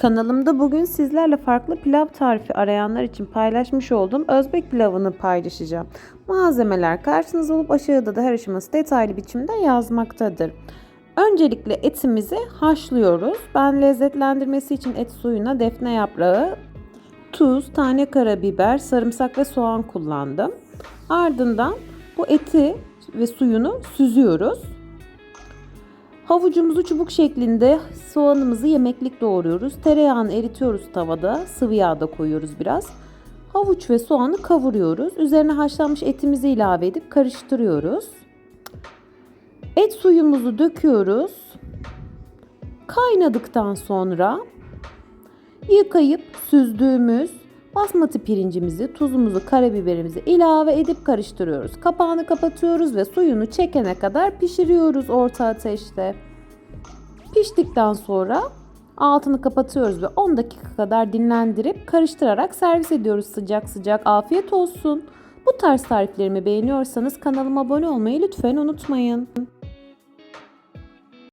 Kanalımda bugün sizlerle farklı pilav tarifi arayanlar için paylaşmış olduğum Özbek pilavını paylaşacağım. Malzemeler karşınızda olup aşağıda da her aşaması detaylı biçimde yazmaktadır. Öncelikle etimizi haşlıyoruz. Ben lezzetlendirmesi için et suyuna defne yaprağı, tuz, tane karabiber, sarımsak ve soğan kullandım. Ardından bu eti ve suyunu süzüyoruz. Havucumuzu çubuk şeklinde soğanımızı yemeklik doğruyoruz. Tereyağını eritiyoruz tavada. Sıvı yağda koyuyoruz biraz. Havuç ve soğanı kavuruyoruz. Üzerine haşlanmış etimizi ilave edip karıştırıyoruz. Et suyumuzu döküyoruz. Kaynadıktan sonra yıkayıp süzdüğümüz basmati pirincimizi, tuzumuzu, karabiberimizi ilave edip karıştırıyoruz. Kapağını kapatıyoruz ve suyunu çekene kadar pişiriyoruz orta ateşte. Piştikten sonra altını kapatıyoruz ve 10 dakika kadar dinlendirip karıştırarak servis ediyoruz sıcak sıcak. Afiyet olsun. Bu tarz tariflerimi beğeniyorsanız kanalıma abone olmayı lütfen unutmayın.